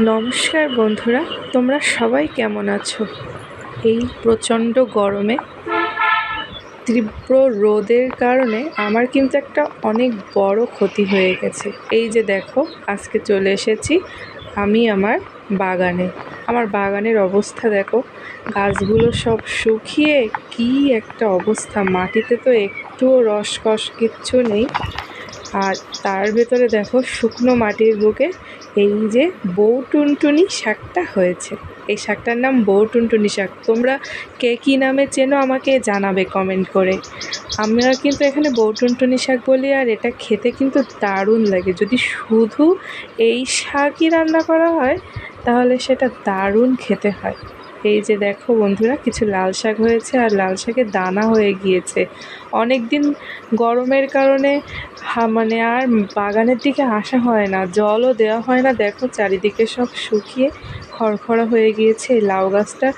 নমস্কার বন্ধুরা, তোমরা সবাই কেমন আছো? এই প্রচণ্ড গরমে, তীব্র রোদের কারণে আমার কিন্তু একটা অনেক বড় ক্ষতি হয়ে গেছে। এই যে দেখো, আজকে চলে এসেছি আমি আমার বাগানে। আমার বাগানের অবস্থা দেখো, গাছগুলো সব শুকিয়ে কি একটা অবস্থা। মাটিতে তো একটুও রসকস কিচ্ছু নেই। আর তার ভেতরে দেখো শুকনো মাটির বুকে এই যে বউ টুনটুনি শাকটা হয়েছে। এই শাকটার নাম বউ টুনটুনি শাক। তোমরা কে কী নামে চেনো আমাকে জানাবে কমেন্ট করে। আমরা কিন্তু এখানে বউ টুনটুনি শাক বলি আর এটা খেতে কিন্তু দারুণ লাগে। যদি শুধু এই শাকই রান্না করা হয়, তাহলে সেটা দারুণ খেতে হয়। এই যে দেখো বন্ধুরা, কিছু লাল শাক হয়েছে আর লাল শাকের দানা হয়ে গিয়েছে। অনেক দিন গরমের কারণে মানে আর বাগানের দিকে আসা হয় না, জলও দেওয়া হয় না। দেখো চারিদিকে সব শুকিয়ে খড়খড়া হয়ে গিয়েছে লাউ গাছটা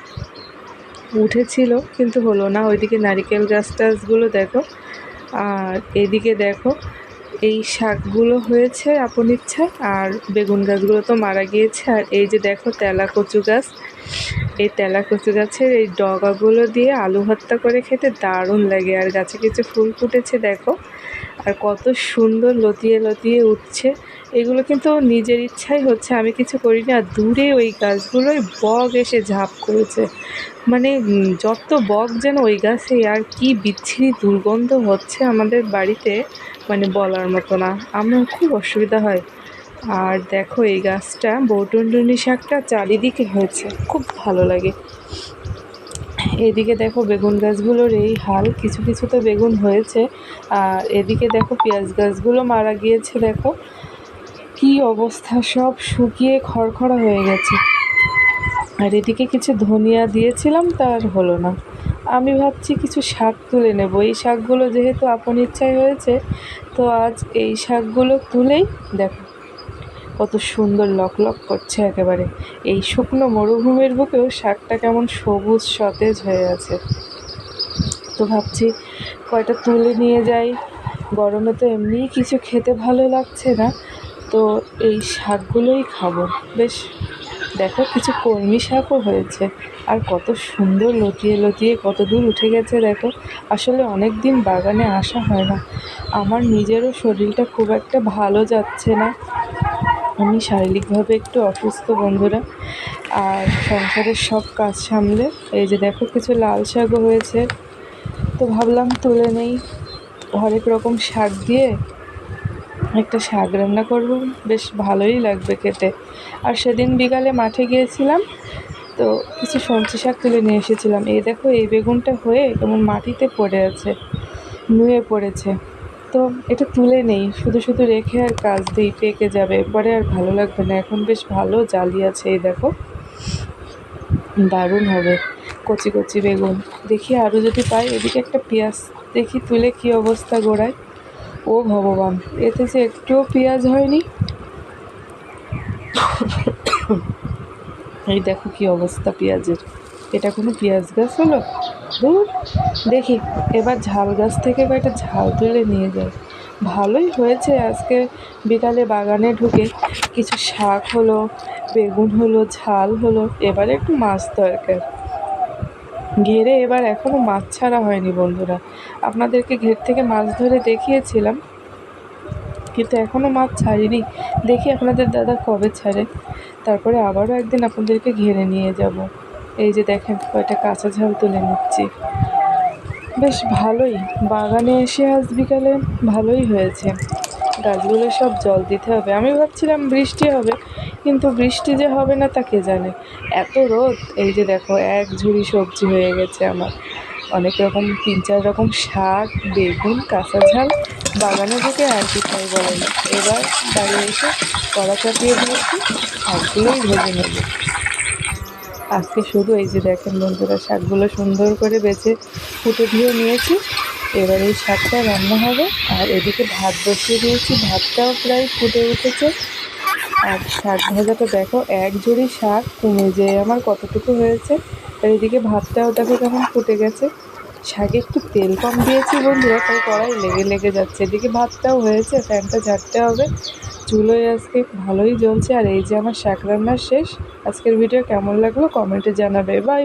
উঠেছিল, কিন্তু হলো না। ওইদিকে নারিকেল গাছ টাছগুলো দেখো, আর এদিকে দেখো এই শাকগুলো হয়েছে আপন ইচ্ছা, আর বেগুন গাছগুলো তো মারা গিয়েছে। আর এই যে দেখো তেলা কচু গাছ, এই তেলা কচু গাছের এই ডগাগুলো দিয়ে আলু ভর্তা করে খেতে দারুণ লাগে। আর গাছে কিছু ফুল ফুটেছে, দেখো। আর কত সুন্দর লতিয়ে লতিয়ে উঠছে। এগুলো কিন্তু নিজের ইচ্ছাই হচ্ছে। আমি কিছু করিনি আর দূরে ওই গাছগুলোই বক এসে ঝাঁপ করেছে। মানে যত বক যেন ওই গাছে, আর কি বিচ্ছিরি দুর্গন্ধ হচ্ছে আমাদের বাড়িতে মানে বলার মতো না। আমার খুব অসুবিধা হয়। আর দেখো, এই গাছটা বৌটুনটুনি শাকটা চারিদিকে হয়েছে। খুব ভালো লাগে। এদিকে দেখো, বেগুন গাছগুলোর এই হাল, কিছু কিছু তো বেগুন হয়েছে। আর এদিকে দেখো, পেঁয়াজ গাছগুলো মারা গিয়েছে, দেখো। কি অবস্থা? সব শুকিয়ে খড়খড়া হয়ে গেছে। আর এদিকে কিছু ধনিয়া দিয়েছিলাম তার হলো না। আমি ভাবছি কিছু শাক তুলে নেব। এই শাকগুলো যেহেতু আপন ইচ্ছায় হয়েছে, তো আজ এই শাকগুলো তুলেই দেখো। কত সুন্দর লকলক করছে একেবারে। এই শুকনো মরুভূমির বুকেও শাকটা কেমন সবুজ সতেজ হয়ে আছে। তো ভাবছি কয়টা তুলে নিয়ে যাই। গরমে তো এমনিই কিছু খেতে ভালো লাগছে না। তো এই শাকগুলোই খাব। বেশ, দেখো কিছু কলমি শাকও হয়েছে। আর কত সুন্দর লতিয়ে লতিয়ে কত দূর উঠে গেছে, দেখো। আসলে অনেক দিন বাগানে আসা হয় না। আমার নিজেরও শরীরটা খুব একটা ভালো যাচ্ছে না। আমি শারীরিকভাবে একটু অসুস্থ, বন্ধুরা। আর সংসারের সব কাজ সামলে, এই যে দেখো কিছু লাল শাকও হয়েছে। তো ভাবলাম তুলে নেই। হরেক রকম শাক দিয়ে একটা শাক রান্না করব। বেশ ভালোই লাগবে খেতে। আর সেদিন বিকালে মাঠে গিয়েছিলাম, তো কিছু সবজি শাক তুলে নিয়ে এসেছিলাম। এই দেখো, এই বেগুনটা হয়ে কেমন মাটিতে পড়ে আছে, নুয়ে পড়েছে। তো এটা তুলে নেই, শুধু শুধু রেখে আর কাজ দিই, পেকে যাবে। পরে আর ভালো লাগবে না। এখন বেশ ভালো জালি আছে, এই দেখো। দারুণ হবে, কচি কচি বেগুন। দেখি আরও যদি পাই, এদিকে একটা পেঁয়াজ দেখি তুলে কী অবস্থা গোড়ায়। ও ভগবান, এতে যে একটুও পেঁয়াজ হয়নি। এই দেখো কি অবস্থা পেঁয়াজের। এটা কোনো পেঁয়াজ গাছ হলো? দূর, দেখি, এবার ঝাল গাছ থেকে কয়েকটা ঝাল তুলে নিয়ে যাই। ভালোই হয়েছে আজকে বিকালে বাগানে ঢুকে। কিছু শাক হলো, বেগুন হলো, ঝাল হলো, এবারে একটু মাছ দরকার ঘেরে এবার এখনও মাছ ছাড়া হয়নি বন্ধুরা। আপনাদেরকে ঘের থেকে মাছ ধরে দেখিয়েছিলাম, কিন্তু এখনও মাছ ছাড়িনি। দেখি আপনাদের দাদা কবে ছাড়ে। তারপরে আবারও একদিন আপনাদেরকে ঘেরে নিয়ে যাব। এই যে দেখেন, কয়টা কাঁচা ঝাল তুলে নিচ্ছি। বেশ ভালোই, বাগানে এসে আজ বিকালে ভালোই হয়েছে। গাছগুলো সব জল দিতে হবে। আমি ভাবছিলাম বৃষ্টি হবে কিন্তু বৃষ্টি যে হবে না তা কে জানে? এত রোদ। এই যে দেখো, এক ঝুড়ি সবজি হয়ে গেছে আমার। অনেক রকম, তিন চার রকম শাক, বেগুন, কাঁচা ঝাল, বাগানে ঢুকে আর কি খাই না এবার বাড়ি এসে কড়া চাপিয়ে দিয়েছি শাকগুলোই ভেজে নেব। আজকে শুধু এই যে দেখেন বন্ধুরা, শাকগুলো সুন্দর করে বেছে ফুটে দিয়ে নিয়েছি। এবার এই শাকটা রান্না হবে। আর এদিকে ভাত বসিয়ে দিয়েছি। ভাতটাও প্রায় ফুটে উঠেছে। আর শাক ভাজাটা দেখো, এক জোড়ি শাক কমে যে আমার কতটুকু হয়েছে, আর এদিকে ভাতটাও দেখো কেমন ফুটে গেছে। শাকে একটু তেল কম দিয়েছি বন্ধুরা, তাই কড়াই লেগে লেগে যাচ্ছে। এদিকে ভাতটাও হয়েছে, ফ্যানটা ঝাড়তে হবে। চুলোয় আজকে ভালোই জ্বলছে, আর এই যে আমার শাক রান্না শেষ। আজকের ভিডিও কেমন লাগল কমেন্টে জানাবে। Bye bye